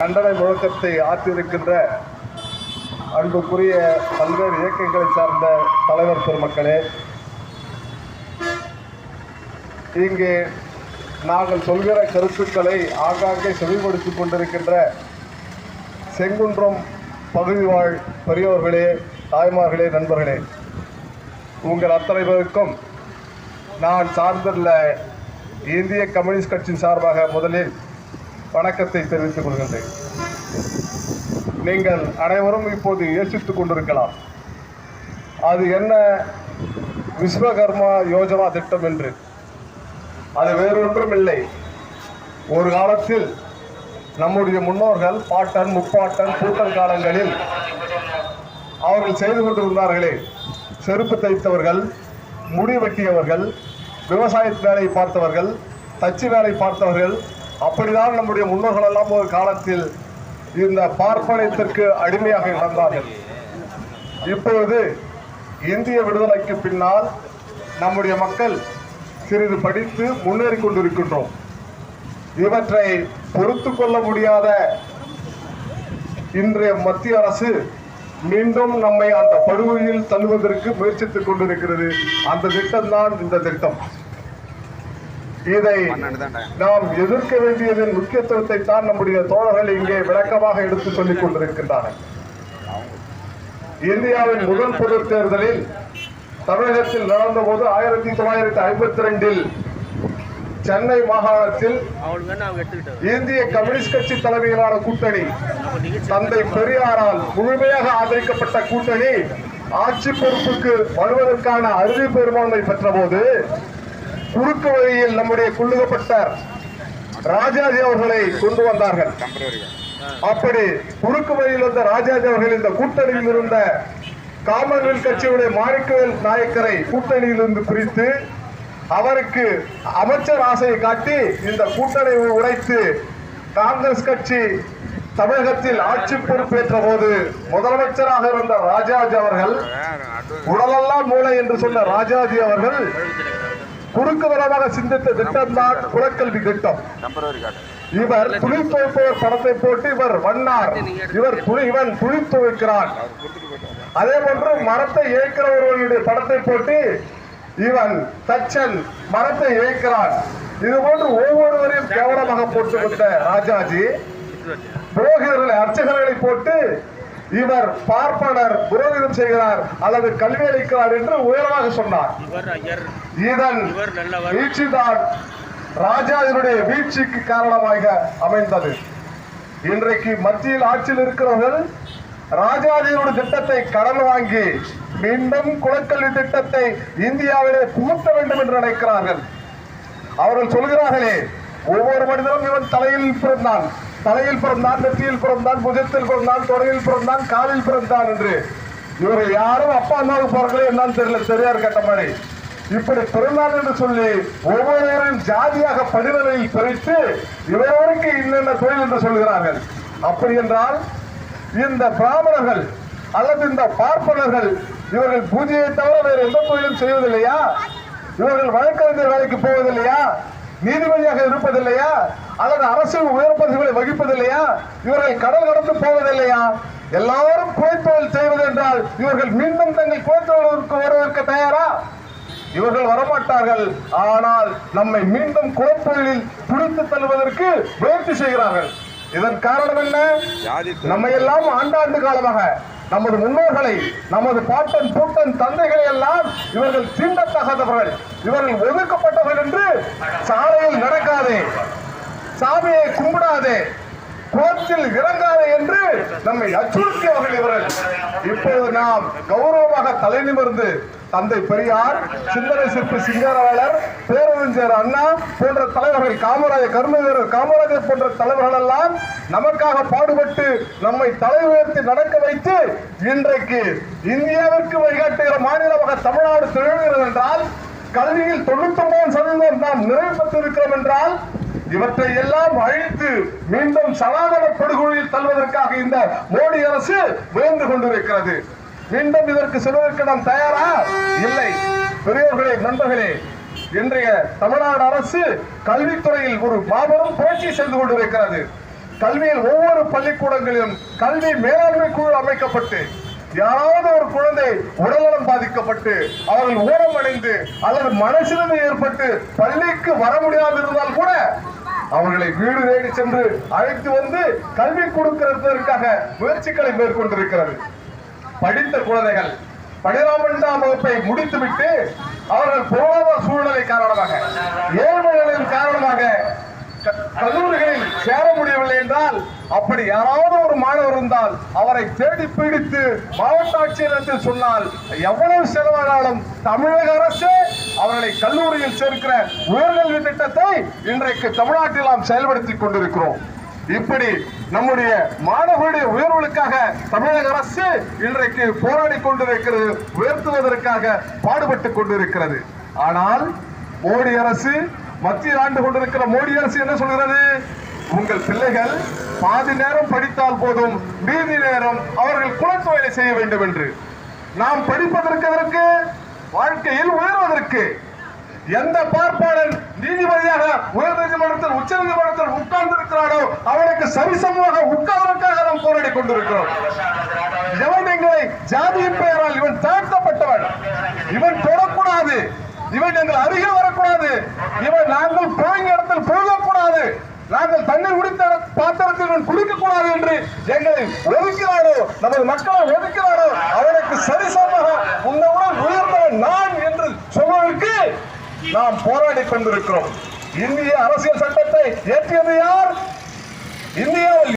கண்டன முழக்கத்தை ஆற்றியிருக்கின்ற அன்புக்குரிய பல்வேறு இயக்கங்களை சார்ந்த தலைவர் பெருமக்களே இங்கே நாங்கள் சொல்கிற கருத்துக்களை ஆங்காங்கே செவிப்படுத்திக் கொண்டிருக்கின்ற செங்குன்றம் பகுதி வாழ் பெரியோர்களே தாய்மார்களே நண்பர்களே உங்கள் அத்தனை பேருக்கும் நான் சார்ந்துள்ள இந்திய கம்யூனிஸ்ட் கட்சியின் சார்பாக முதலில் வணக்கத்தை தெரிவித்துக் கொள்கின்றேன். நீங்கள் அனைவரும் இப்போது யோசித்துக் கொண்டிருக்கலாம். அது என்ன விஸ்வகர்மா யோஜனா திட்டம் என்று? அது வேறொன்றும் இல்லை ஒரு காலத்தில் நம்முடைய முன்னோர்கள் பாட்டன் முப்பாட்டன் கூட்டல் காலங்களில் அவர்கள் செய்து கொண்டிருந்தார்களே. செருப்பு தைத்தவர்கள் முடி வெட்டியவர்கள் விவசாய வேலை பார்த்தவர்கள் தச்சு வேலை பார்த்தவர்கள் அப்படிதான் நம்முடைய முன்னோர்கள் எல்லாம் ஒரு காலத்தில் இந்த பார்ப்பனத்திற்கு அடிமையாக இருந்தார்கள் இப்பொழுது இந்திய விடுதலைக்கு பின்னால் நம்முடைய மக்கள் சிறிது படித்து முன்னேறி கொண்டிருக்கின்றோம். இவற்றை பொறுத்து கொள்ள முடியாத இன்றைய மத்திய அரசு மீண்டும் நம்மை அந்த படுகொலியில் தள்ளுவதற்கு முயற்சித்துக் கொண்டிருக்கிறது. அந்த திட்டம்தான் இந்த திட்டம். இதை நாம் எதிர்க்க வேண்டியதன் முக்கியத்துவத்தை தான் நம்முடைய தோழர்கள் இங்கே விளக்கமாக எடுத்து சொல்லிக் கொண்டிருக்கின்றனர். இந்தியாவின் முதல் பொது தேர்தலில் தமிழகத்தில் நடந்தபோது ஆயிரத்தி தொள்ளாயிரத்தி ஐம்பத்தி ரெண்டில் சென்னை மாகாணத்தில் இந்திய கம்யூனிஸ்ட் கட்சி தலைமையிலான கூட்டணி தந்தை பெரியாரால் முழுமையாக ஆதரிக்கப்பட்ட கூட்டணி ஆட்சி பொறுப்புக்கு வருவதற்கான அறுதி பெரும்பான்மை பெற்றபோது குறுக்கு வழியில் நம்முடைய குள்ளுகப்பட்டார் ராஜாஜி அவர்களை கொண்டு வந்தார்கள். அப்படி குறுக்கு வழியில் வந்த ராஜாஜி அவர்கள் இந்த கூட்டணியில் இருந்த காமன்வெல்த் கட்சியுடைய மாணிக்கவேல் நாயக்கரை கூட்டணியில் இருந்து பிரித்து அவருக்கு அமைச்சர் ஆசையை காட்டி இந்த கூட்டணியை உடைத்து காங்கிரஸ் கட்சி தமிழகத்தில் ஆட்சி பொறுப்பேற்ற போது முதலமைச்சராக இருந்த ராஜாஜி அவர்கள் உடலெல்லாம் மூளை என்று சொன்ன ராஜாஜி அவர்கள் குறுக்கு வரமாக சிந்தித்த திட்டம் தான் குலக்கல்வி திட்டம். இவர் துணி துவைப்பவர் படத்தை போட்டு இவர் வண்ணார். இவர் துணி இவன் துணி துவைக்கிறான். அதே போன்று மரத்தை இயக்கிறவர்களுடைய படத்தை போட்டு இவன் தச்சன் மரத்தை இயக்கிறான் இது போன்று ஒவ்வொருவரையும் கேவலமாக போட்டு வந்த ராஜாஜி புரோகிதர்களை அர்ச்சகர்களை போட்டு இவர் பார்ப்பனர் புரோகிதம் செய்கிறார் அல்லது கல்வி அளிக்கிறார் என்று உயர்வாக சொன்னார். இதன் வீழ்ச்சிதான் ராஜாவினுடைய வீழ்ச்சிக்கு காரணமாக அமைந்தது. இன்றைக்கு மத்தியில் ஆட்சியில் இருக்கிறவர்கள் ராஜாஜியுடைய திட்டத்தை கடன் வாங்கி மீண்டும் குலக்கல்வி திட்டத்தை இந்தியாவிலே புகுத்த வேண்டும் என்று நினைக்கிறார்கள். அவர்கள் சொல்கிறார்களே ஒவ்வொரு மனிதனும் இவன் தலையில் பிறந்தான். தலையில் பிறந்தான் நெற்றியில் பிறந்தான் புஜத்தில் பிறந்தான் தொடையில் பிறந்தான் காலில் பிறந்தான் என்று. இவர்கள் யாரும் அப்பா அம்மாவுக்கு பிறகு என்னன்னு தெரியல தெரியார் கேட்ட மாதிரி. இப்படி பிறந்தார் என்று சொல்லி ஒவ்வொருவரும் ஜாதியாக படிநிலையில் பிரித்து இவருக்கு இன்னென்ன தொழில் என்று சொல்கிறார்கள். அப்படி என்றால் இந்த பிராமணர்கள் அல்லது இந்த பார்ப்பனர்கள் இவர்கள் பூஜையை தவிர வேறு எந்த தொழிலும் செய்வதில்லையா? இவர்கள் வழக்கறிஞர் வேலைக்கு போவதில்லையா? நீதிபதியாக இருப்பதில்லையா? அல்லது அரசு உயர் பதவிகளை வகிப்பதில்லையா? இவர்கள் கடல் கடந்து போவதில்லையா? எல்லாரும் குறைத்தொழில் செய்வது என்றால் இவர்கள் மீண்டும் தங்கள் குறைத்தொழிலுக்கு வருவதற்கு தயாரா? இவர்கள் வரமாட்டார்கள். ஆனால் நம்மை மீண்டும் குறைத்தொழிலில் பிடித்து தள்ளுவதற்கு முயற்சி செய்கிறார்கள். இதன் காரணம் என்ன? நம்மை எல்லாம் ஆண்டாண்டு காலமாக நமது முன்னோர்களை நமது பாட்டன் பூட்டன் தந்தைகளை எல்லாம் இவர்கள் தீண்டத்தகாதவர்கள் இவர்கள் ஒதுக்கப்பட்டவர்கள் என்று சாலையில் நடக்காதே சாமியை கும்பிடாதே குளத்தில் இறங்காதே என்று நம்மை அச்சுறுத்தியவர்கள் இவர்கள். இப்போது நாம் கௌரவமாக தலை நிமிர்ந்து தந்தை பெரியார் சிந்தனை சிற்பி சிங்காரவாளர் பேரறிஞர் அண்ணா போன்ற தலைவர்கள் காமராஜர் கருமவீரர் காமராஜர் போன்ற தலைவர்கள் எல்லாம் நமக்காக பாடுபட்டு நம்மை தலை உயர்த்தி நடக்க வைத்து இன்றைக்கு இந்தியாவிற்கு வழிகாட்டுகிற மாநிலமாக தமிழ்நாடு திகழ்கிறது என்றால் கல்வியில் தொண்ணூத்தி ஒன்பது சதவீதம் நாம் நிறைவு பெற்றிருக்கிறோம் என்றால் இவற்றை எல்லாம் அழித்து மீண்டும் சனாதன படுகொழியில் தள்ளுவதற்காக இந்த மோடி அரசு முயன்று கொண்டிருக்கிறது. மீண்டும் இதற்கு செல்வதற்கு நாம் தயாரா? இல்லை. பெரியோர்களே நண்பர்களே இன்றைய தமிழ்நாடு அரசு கல்வித்துறையில் ஒரு மாபெரும் புரட்சி செய்து கொண்டிருக்கிறது. கல்வியில் ஒவ்வொரு பள்ளிக்கூடங்களிலும் கல்வி மேலாண்மை குழு அமைக்கப்பட்டு யாராவது ஒரு குழந்தை உடல்நலம் பாதிக்கப்பட்டு அவர்கள் ஊரம் அடைந்து அல்லது மனசிலிருந்து ஏற்பட்டு பள்ளிக்கு வர முடியாது இருந்தால் கூட அவர்களை வீடு தேடி சென்று அழைத்து வந்து கல்வி கொடுக்கிறதற்காக முயற்சிகளை மேற்கொண்டிருக்கிறது. படித்த குழந்தைகள் பனிரெண்டாம் வகுப்பை முடித்துவிட்டு அவர்கள் பொருளாதார சூழ்நிலை காரணமாக ஏழ்மைகளின் காரணமாக க- கல்லூரிகளில் சேர முடியவில்லை என்றால் அப்படி யாராவது ஒரு மாணவர் இருந்தால் அவரை தேடி பிடித்து மாவட்ட ஆட்சியரிடத்தில் சொன்னால் எவ்வளவு செலவானாலும் தமிழக அரசு அவர்களை கல்லூரியில் சேர்க்கிற உயர்கல்வி திட்டத்தை இன்றைக்கு தமிழ்நாட்டில் நாம் செயல்படுத்திக் கொண்டிருக்கிறோம். இப்படி நம்முடைய மாணவர்களுடைய உயர்வுகளுக்காக தமிழக அரசு இன்றைக்கு போராடி கொண்டிருக்கிறது உயர்த்துவதற்காக பாடுபட்டு கொண்டிருக்கிறது. ஆனால் மோடி அரசு மத்திய ஆண்டு கொண்டிருக்கிற மோடி அரசு என்ன சொல்கிறது? உங்கள் பிள்ளைகள் பாதி நேரம் படித்தால் போதும் மீதி நேரம் அவர்கள் குலத்து வேலை செய்ய வேண்டும் என்று. நாம் படிப்பதற்கு வாழ்க்கையில் உயர்வதற்கு. எந்த பார்ப்பாளன் நீதிபதியாக உயர் நீதிமன்றத்தில் உச்ச நீதிமன்றத்தில் உட்கார்ந்து இருக்கிறானோ அவனுக்கு சரிசமமாக உட்கார்வதற்காக நாம் போராடி கொண்டிருக்கிறோம். எவன் எங்களை ஜாதியின் பெயரால் இவன் தாழ்த்தப்பட்டவன்? இவன் தொடக்கூடாது. இவன் எங்கள் அருகில் வரக்கூடாது. இவன் நாங்கள் புழங்கிய இடத்தில் புழுகக்கூடாது நாங்கள் தண்ணீர் குடித்த பாத்திரத்தில் இவன் குடிக்க கூடாது என்று எங்களை ஒதுக்கிறானோ நமது மக்களை ஒதுக்கிறானோ அவனுக்கு சரிசமமாக உன்னவுடன் உயர்ந்தவன் நான் நாம் போராடி கொண்டிருக்கிறோம். இந்திய அரசியல் சட்டத்தை ஏற்றியது யார்? இந்தியாவில்